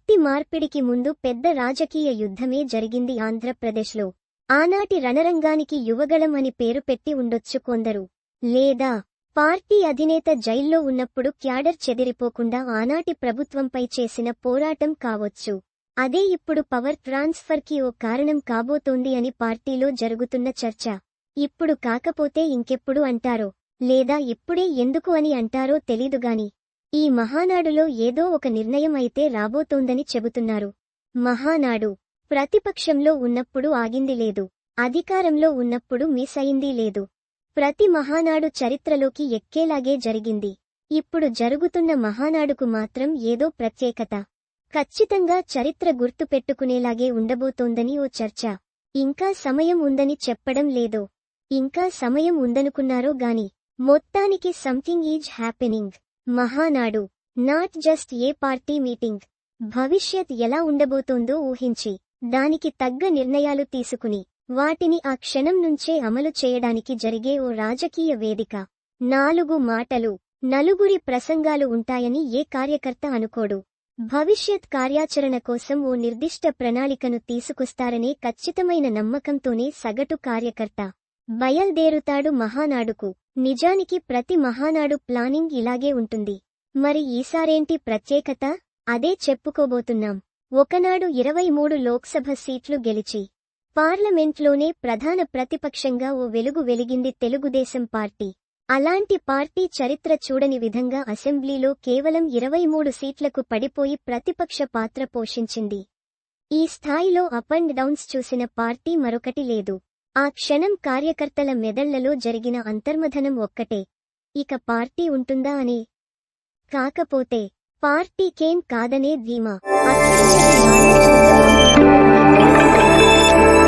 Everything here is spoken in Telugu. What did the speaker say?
మార్పిడికి ముందు పెద్ద రాజకీయ యుద్ధమే జరిగింది ఆంధ్రప్రదేశ్లో. ఆనాటి రణరంగానికి యువగళం అని పేరు పెట్టి ఉండొచ్చు కొందరు. లేదా పార్టీ అధినేత జైల్లో ఉన్నప్పుడు క్యాడర్ చెదిరిపోకుండా ఆనాటి ప్రభుత్వంపై చేసిన పోరాటం కావచ్చు. అదే ఇప్పుడు పవర్ ట్రాన్స్ఫర్కి ఓ కారణం కాబోతోంది అని పార్టీలో జరుగుతున్న చర్చ. ఇప్పుడు కాకపోతే ఇంకెప్పుడు అంటారో లేదా ఇప్పుడే ఎందుకు అని అంటారో తెలీదుగాని ఈ మహానాడులో ఏదో ఒక నిర్ణయం అయితే రాబోతోందని చెబుతున్నారు. మహానాడు. ప్రతిపక్షంలో ఉన్నప్పుడు ఆగింది లేదు. అధికారంలో ఉన్నప్పుడు మిస్ అయింది లేదు. ప్రతి మహానాడు చరిత్రలోకి ఎక్కేలాగే జరిగింది. ఇప్పుడు జరుగుతున్న మహానాడుకు మాత్రం ఏదో ప్రత్యేకత. ఖచ్చితంగా చరిత్ర గుర్తుపెట్టుకునేలాగే ఉండబోతోందని ఓ చర్చ. ఇంకా సమయం ఉందని చెప్పడం లేదో. ఇంకా సమయం ఉందనుకున్నారో గాని మొత్తానికి something is happening Mahanadu. Not just a party meeting. భవిష్యత్ ఎలా ఉండబోతోందో ఊహించి దానికి తగ్గ నిర్ణయాలు తీసుకుని వాటిని ఆ క్షణం నుంచే అమలు చేయడానికి జరిగే ఓ రాజకీయ వేదిక. నాలుగు మాటలు. నలుగురి ప్రసంగాలు ఉంటాయని ఏ కార్యకర్త అనుకోడు. భవిష్యత్ కార్యాచరణ కోసం ఓ నిర్దిష్ట ప్రణాళికను తీసుకొస్తారనే ఖచ్చితమైన నమ్మకంతోనే సగటు కార్యకర్త. బయల్దేరుతాడు మహానాడుకు. నిజానికి ప్రతి మహానాడు ప్లానింగ్ ఇలాగే ఉంటుంది. మరి ఈసారేంటి ప్రత్యేకత? అదే చెప్పుకోబోతున్నాం. ఒకనాడు ఇరవై మూడు లోక్సభ సీట్లు గెలిచి పార్లమెంట్లోనే ప్రధాన ప్రతిపక్షంగా ఓ వెలుగు వెలిగింది తెలుగుదేశం పార్టీ. అలాంటి పార్టీ చరిత్ర చూడని విధంగా అసెంబ్లీలో కేవలం ఇరవై మూడు సీట్లకు పడిపోయి ప్రతిపక్ష పాత్ర పోషించింది. ఈ స్థాయిలో అప్ అండ్ డౌన్స్ చూసిన పార్టీ మరొకటి లేదు. ఆ క్షణం కార్యకర్తల మెదళ్ళలో జరిగిన అంతర్మథనం ఒక్కటే. ఇక పార్టీ ఉంటుందా అని? కాకపోతే పార్టీకేం కాదనే ధీమా.